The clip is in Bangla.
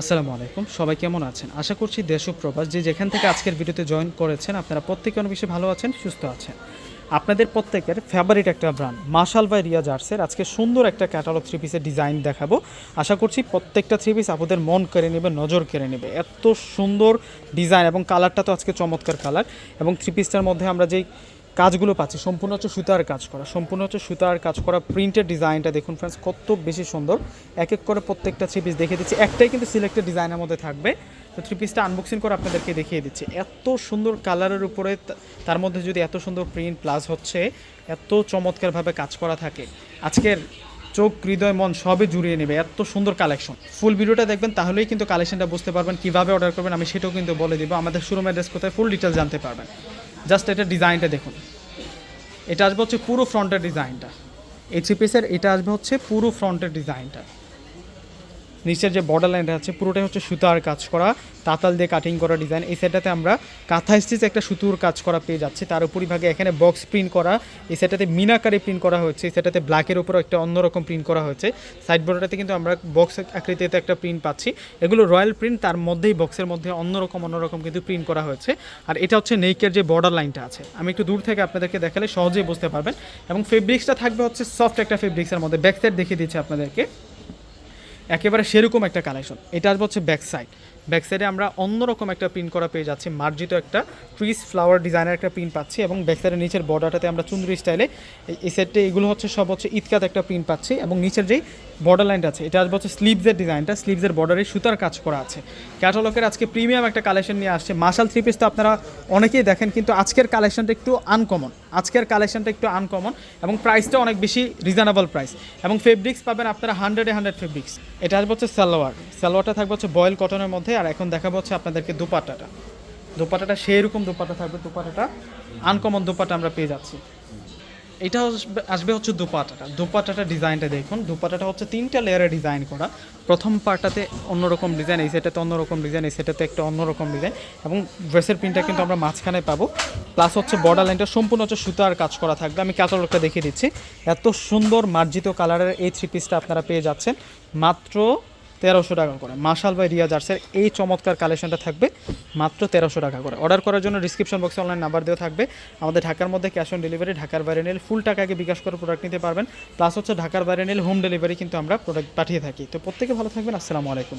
আসসালামু আলাইকুম, সবাই কেমন আছেন? আশা করছি দেশ প্রবাস যে যেখান থেকে আজকের ভিডিওতে জয়েন করেছেন, আপনারা প্রত্যেকে অনেক বেশি ভালো আছেন, সুস্থ আছেন। আপনাদের প্রত্যেকের ফেভারিট একটা ব্র্যান্ড মার্শাল বাই রিয়া জার্সের আজকে সুন্দর একটা ক্যাটালগ থ্রি পিসের ডিজাইন দেখাবো। আশা করছি প্রত্যেকটা থ্রি পিস আপনাদের মন কেড়ে নেবে, নজর কেড়ে নেবে। এত সুন্দর ডিজাইন এবং কালারটা তো আজকে চমৎকার কালার এবং থ্রি পিসটার মধ্যে আমরা যেই কাজগুলো পাচ্ছি। সম্পূর্ণ হচ্ছে সুতার কাজ করা। সম্পূর্ণ হচ্ছে সুতার কাজ করা। প্রিন্টের ডিজাইনটা দেখুন ফ্রেন্ডস কত বেশি সুন্দর। এক এক করে প্রত্যেকটা থ্রি পিস দেখিয়ে দিচ্ছি। একটাই কিন্তু সিলেক্টেড ডিজাইনের মধ্যে থাকবে। তো থ্রি পিসটা আনবক্সিং করে আপনাদেরকে দেখিয়ে দিচ্ছি। এত সুন্দর কালারের উপরে তার মধ্যে যদি এত সুন্দর প্রিন্ট প্লাস হচ্ছে, এত চমৎকারভাবে কাজ করা থাকে। আজকের চোখ, হৃদয়, মন সবই জুড়িয়ে নেবে। এত সুন্দর কালেকশন ফুল ভিডিওটা দেখবেন, তাহলেই কিন্তু কালেকশনটা বুঝতে পারবেন। কীভাবে অর্ডার করবেন, আমি সেটাও কিন্তু বলে দিব। আমাদের শোরুম অ্যাড্রেস কোথায় ফুল ডিটেলস জানতে পারবেন। জাস্ট এটা ডিজাইনটা দেখুন। এটা আসবে হচ্ছে পুরো ফ্রন্টের ডিজাইনটা। এই থ্রি পিসের এটা আসবে হচ্ছে পুরো ফ্রন্টের ডিজাইনটা। নিচের যে বর্ডার লাইনটা আছে, পুরোটাই হচ্ছে সুতার কাজ করা, তাতাল দিয়ে কাটিং করা ডিজাইন এই সেটটাতে আমরা কাঁথা স্টিচ একটা সুতুর কাজ করা পেয়ে যাচ্ছি। তার উপরিভাগে এখানে বক্স প্রিন্ট করা, এই সেটাতে মিনাকারে প্রিন্ট করা হয়েছে। এই সেটাতে ব্ল্যাকের উপর একটা অন্যরকম প্রিন্ট করা হয়েছে। সাইড বর্ডারটাতে কিন্তু আমরা বক্স আকৃতিতে একটা প্রিন্ট পাচ্ছি। এগুলো রয়্যাল প্রিন্ট তার মধ্যেই বক্সের মধ্যে অন্যরকম অন্যরকম কিন্তু প্রিন্ট করা হয়েছে। আর এটা হচ্ছে নেইকের যে বর্ডার লাইনটা আছে। আমি একটু দূর থেকে আপনাদেরকে দেখালে সহজেই বুঝতে পারবেন। এবং ফেব্রিক্সটা থাকবে হচ্ছে সফট একটা ফেব্রিক্সের মধ্যে। ব্যাক সাইড দেখিয়ে দিচ্ছি আপনাদেরকে। একেবারে সেরকম একটা কালেকশন এটা আসবে হচ্ছে ব্যাক সাইড ব্যাক সাইডে আমরা অন্যরকম একটা প্রিন্ট করা পেয়ে যাচ্ছি, মার্জিত একটা ট্রিস ফ্লাওয়ার ডিজাইনের একটা প্রিন্ট পাচ্ছি এবং ব্যাক সাইডের নিচের বর্ডারটাতে আমরা চুন্দ্রি স্টাইলে এই সেটে এগুলো হচ্ছে সব হচ্ছে ইতকাত একটা প্রিন্ট পাচ্ছি এবং নিচের যেই বর্ডার লাইনটা আছে, এটা আসবে হচ্ছে স্লিভসের ডিজাইনটা, স্লিভসের বর্ডারে সুতার কাজ করা আছে। ক্যাটালগের আজকে প্রিমিয়াম একটা কালেকশন নিয়ে আসছে মার্শাল থ্রি পিস তো আপনারা অনেকেই দেখেন, কিন্তু আজকের কালেকশনটা একটু আনকমন আজকের কালেকশনটা একটু আনকমন এবং প্রাইসটা অনেক বেশি রিজনেবল প্রাইস এবং ফেব্রিক্স পাবেন আপনারা হান্ড্রেডে হান্ড্রেড ফেব্রিক্স এটা আসবে হচ্ছে সালোয়ার, সালোয়ারটা থাকবে হচ্ছে বয়েল কটনের মধ্যে আর এখন দেখাবো হচ্ছে আপনাদেরকে দুপাট্টাটা দুপাট্টাটা সেই রকম দুপাট্টা থাকবে দুপাট্টাটা আনকমন দুপাট্টা আমরা পেয়ে যাচ্ছি। এটা আসবে হচ্ছে দুপাটাটা। দুপাটাটা ডিজাইনটা দেখুন, দুপাটাটা হচ্ছে তিনটা লেয়ারে ডিজাইন করা। প্রথম পার্টটাতে অন্যরকম ডিজাইন এই সেটাতে অন্যরকম ডিজাইন এই সেটাতে একটা অন্যরকম ডিজাইন এবং ড্রেসের প্রিন্টটা কিন্তু আমরা মাঝখানে পাবো। প্লাস হচ্ছে বর্ডার লাইনটা সম্পূর্ণ হচ্ছে সুতার কাজ করা থাকবে। আমি ক্যাটালগটা দেখিয়ে দিচ্ছি। এত সুন্দর মার্জিত কালারের এই থ্রি পিসটা আপনারা পেয়ে যাচ্ছেন। মাত্র তেরোশো টাকা করে। মার্শাল বাই রিয়া জার্সের এই চমৎকার কালেকশনটা থাকবে মাত্র তেরোশো টাকা করে। অর্ডার করার জন্য ডিসক্রিপশন বক্সে অনলাইন নাম্বার দেওয়া থাকবে। আমাদের ঢাকার মধ্যে ক্যাশ অন ডেলিভারি ঢাকার বাইরে নিলে ফুল টাকাকে বিকাশ করে প্রোডাক্ট নিতে পারবেন। প্লাস হচ্ছে ঢাকার বাইরে নিলে হোম ডেলিভারি কিন্তু আমরা প্রোডাক্ট পাঠিয়ে থাকি। তো প্রত্যেকে ভালো থাকবেন। আসসালামু আলাইকুম।